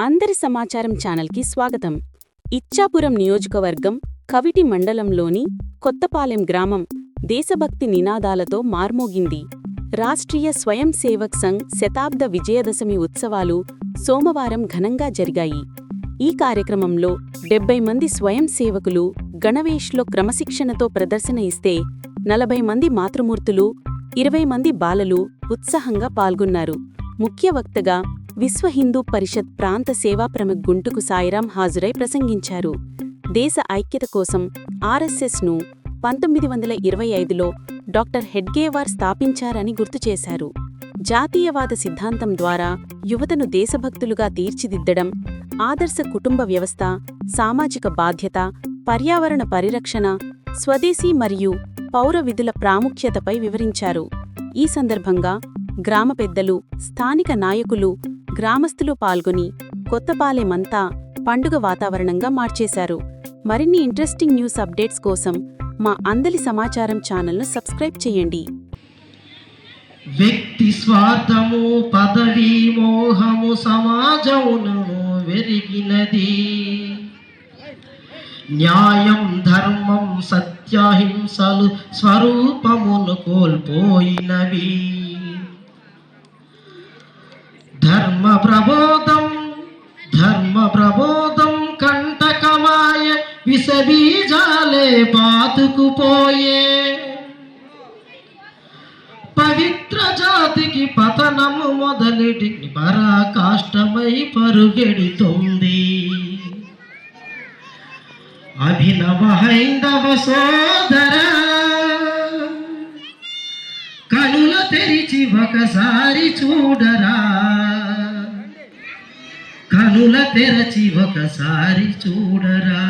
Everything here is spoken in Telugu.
అందరి సమాచారం ఛానల్కి స్వాగతం. ఇచ్చాపురం నియోజకవర్గం కవిటి మండలంలోని కొత్తపాలెం గ్రామం దేశభక్తి నినాదాలతో మార్మోగింది. రాష్ట్రీయ స్వయం సేవక్ సంఘ్ శతాబ్ద విజయదశమి ఉత్సవాలు సోమవారం ఘనంగా జరిగాయి. ఈ కార్యక్రమంలో డెబ్బై మంది స్వయం సేవకులు గణవేష్లో క్రమశిక్షణతో ప్రదర్శన ఇస్తే నలభై మంది మాతృమూర్తులు ఇరవై మంది బాలలు ఉత్సాహంగా పాల్గొన్నారు. ముఖ్య వక్తగా విశ్వ హిందూ పరిషత్ ప్రాంత సేవా ప్రముఖ్ గుంటుకు సాయిరాం హాజరై ప్రసంగించారు. దేశ ఐక్యత కోసం ఆర్ఎస్ఎస్ను పంతొమ్మిది వందల ఇరవై ఐదులో డాక్టర్ హెడ్గేవార్ స్థాపించారని గుర్తు చేశారు. జాతీయవాద సిద్ధాంతం ద్వారా యువతను దేశభక్తులుగా తీర్చిదిద్దడం ఆదర్శ కుటుంబ వ్యవస్థ సామాజిక బాధ్యత పర్యావరణ పరిరక్షణ స్వదేశీ మరియు పౌర విధుల ప్రాముఖ్యతపై వివరించారు. ఈ సందర్భంగా గ్రామ పెద్దలు స్థానిక నాయకులు గ్రామస్తులు పాల్గొని కొత్తపాలెమంతా పండుగ వాతావరణంగా మార్చేశారు. మరిన్ని ఇంట్రెస్టింగ్ న్యూస్ అప్డేట్స్ కోసం మా అందలి సమాచారం ఛానల్ను సబ్స్క్రైబ్ చేయండి. వ్యక్తి స్వార్థము పదవి మోహము సమాజమును వెరిగినది. న్యాయం ధర్మం సత్యహింసలు స్వరూపమును కోల్పోయినవి. ధర్మ ప్రబోధం ధర్మ ప్రబోధం కంటకమాయ విషబీజాలే పాతుకుపోయే. జాతికి పతనము మొదలెడి పరాకాష్టమై పరుగెడుతుంది. అభినవ హైందవ సోదర కనుల తెరిచి ఒకసారి చూడరా. కనుల తెరచి ఒకసారి చూడరా.